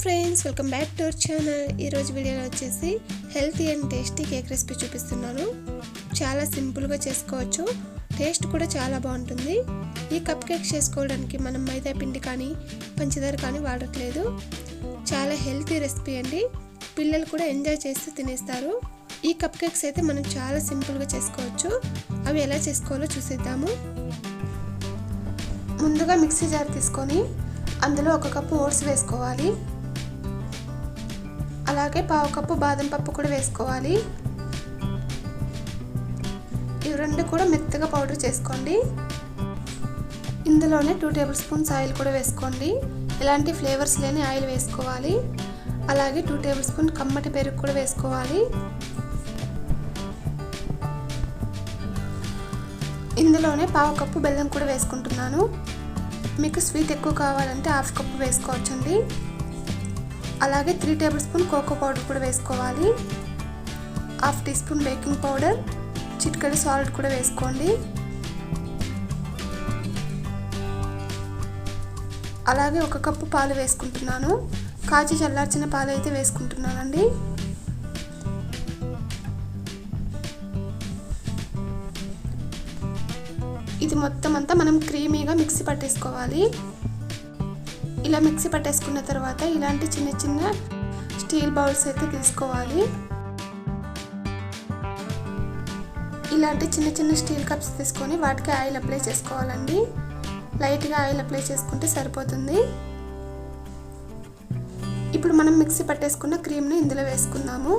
Friends welcome back to our channel. ఈరోజు వీడియోలో వచ్చేసి healthy and tasty cake recipe చూపిస్తున్నాను చాలా సింపుల్గా చేసుకోవచ్చు. టేస్ట్ కూడా చాలా బాగుంటుంది. ఈ కప్ కేక్ చేసుకోవడానికి మనం మైదా పిండి కానీ పంచదార కానీ వాడట్లేదు. చాలా హెల్తీ రెసిపీ అండి. పిల్లలు కూడా ఎంజాయ్ చేస్తూ తినేస్తారు. ఈ కప్ కేక్స్ అయితే మనం చాలా సింపుల్గా చేసుకోవచ్చు. అవి ఎలా చేసుకోవాలో చూసేద్దాము. ముందుగా మిక్సీ జార్ తీసుకొని అందులో ఒక కప్పు ఓట్స్ వేసుకోవాలి. అలాగే పావు కప్పు బాదం పప్పు కూడా వేసుకోవాలి. ఇవి రెండు కూడా మెత్తగా పౌడర్ చేసుకోండి. ఇందులోనే టూ టేబుల్ స్పూన్స్ ఆయిల్ కూడా వేసుకోండి. ఎలాంటి ఫ్లేవర్స్ లేని ఆయిల్ వేసుకోవాలి. అలాగే టూ టేబుల్ స్పూన్ కమ్మటి పెరుగు కూడా వేసుకోవాలి. ఇందులోనే పావు కప్పు బెల్లం కూడా వేసుకుంటున్నాను. మీకు స్వీట్ ఎక్కువ కావాలంటే హాఫ్ కప్పు వేసుకోవచ్చండి. అలాగే three tablespoon cocoa powder కూడా వేసుకోవాలి. Half teaspoon baking powder చిటికెడు సాల్ట్ కూడా వేసుకోండి. అలాగే ఒక కప్పు పాలు వేసుకుంటున్నాను. కాచి చల్లార్చిన పాలు అయితే వేసుకుంటున్నానండి. ఇది మొత్తం అంతా మనం క్రీమీగా మిక్సీ పట్టేసుకోవాలి. ఇలా మిక్సీ పట్టేసుకున్న తర్వాత ఇలాంటి చిన్న చిన్న స్టీల్ బౌల్స్ అయితే తీసుకోవాలి. ఇలాంటి చిన్న చిన్న స్టీల్ కప్స్ తీసుకొని వాటికి ఆయిల్ అప్లై చేసుకోవాలండి. లైట్గా ఆయిల్ అప్లై చేసుకుంటే సరిపోతుంది. ఇప్పుడు మనం మిక్సీ పట్టేసుకున్న క్రీమ్ని ఇందులో వేసుకుందాము.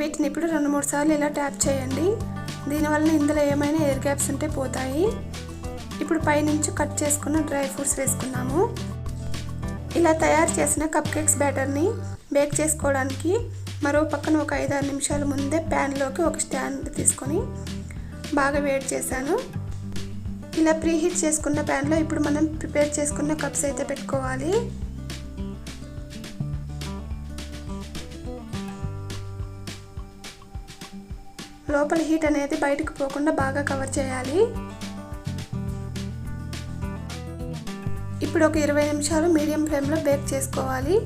వీటిని ఇప్పుడు రెండు మూడు సార్లు ఇలా ట్యాప్ చేయండి. దీనివల్ల ఇందులో ఏమైనా ఎయిర్ గ్యాప్స్ ఉంటే పోతాయి. ఇప్పుడు పైనుంచి కట్ చేసుకున్న డ్రై ఫ్రూట్స్ వేసుకున్నాము. ఇలా తయారు చేసిన కప్ కేక్స్ బ్యాటర్ని బేక్ చేసుకోవడానికి మరో పక్కన ఒక ఐదారు నిమిషాల ముందే ప్యాన్లోకి ఒక స్టాండ్ తీసుకొని బాగా వేడి చేశాను. ఇలా ప్రీ హీట్ చేసుకున్న ప్యాన్లో ఇప్పుడు మనం ప్రిపేర్ చేసుకున్న కప్స్ అయితే పెట్టుకోవాలి. లోపల హీట్ అనేది బయటకు పోకుండా బాగా కవర్ చేయాలి. ఇప్పుడు ఒక ఇరవై నిమిషాలు మీడియం ఫ్లేమ్లో బేక్ చేసుకోవాలి.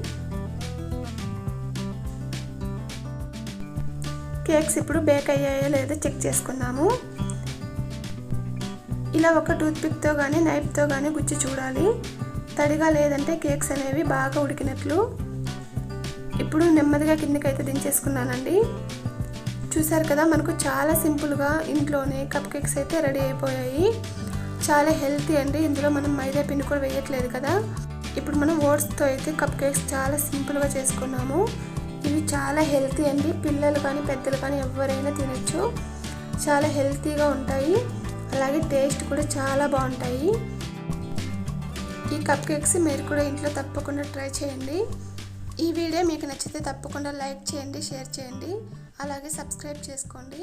కేక్స్ ఇప్పుడు బేక్ అయ్యాయో లేదో చెక్ చేసుకుందాము. ఇలా ఒక టూత్పిక్తో కానీ నైఫ్తో కానీ గుచ్చి చూడాలి. తడిగా లేదంటే కేక్స్ అనేవి బాగా ఉడికినట్లు. ఇప్పుడు నెమ్మదిగా కిందకైతే దించేసుకున్నానండి. చూసారు కదా మనకు చాలా సింపుల్గా ఇంట్లోనే కప్ కేక్స్ అయితే రెడీ అయిపోయాయి. చాలా హెల్తీ అండి. ఇందులో మనం మైదా పిండి కూడా వేయట్లేదు కదా. ఇప్పుడు మనం ఓట్స్తో అయితే కప్ కేక్స్ చాలా సింపుల్గా చేసుకున్నాము. ఇవి చాలా హెల్తీ అండి. పిల్లలు కానీ పెద్దలు కానీ ఎవరైనా తినచ్చు. చాలా హెల్తీగా ఉంటాయి. అలాగే టేస్ట్ కూడా చాలా బాగుంటాయి. ఈ కప్ కేక్స్ మీరు కూడా ఇంట్లో తప్పకుండా ట్రై చేయండి. ఈ వీడియో మీకు నచ్చితే తప్పకుండా లైక్ చేయండి షేర్ చేయండి. అలాగే సబ్స్క్రైబ్ చేసుకోండి.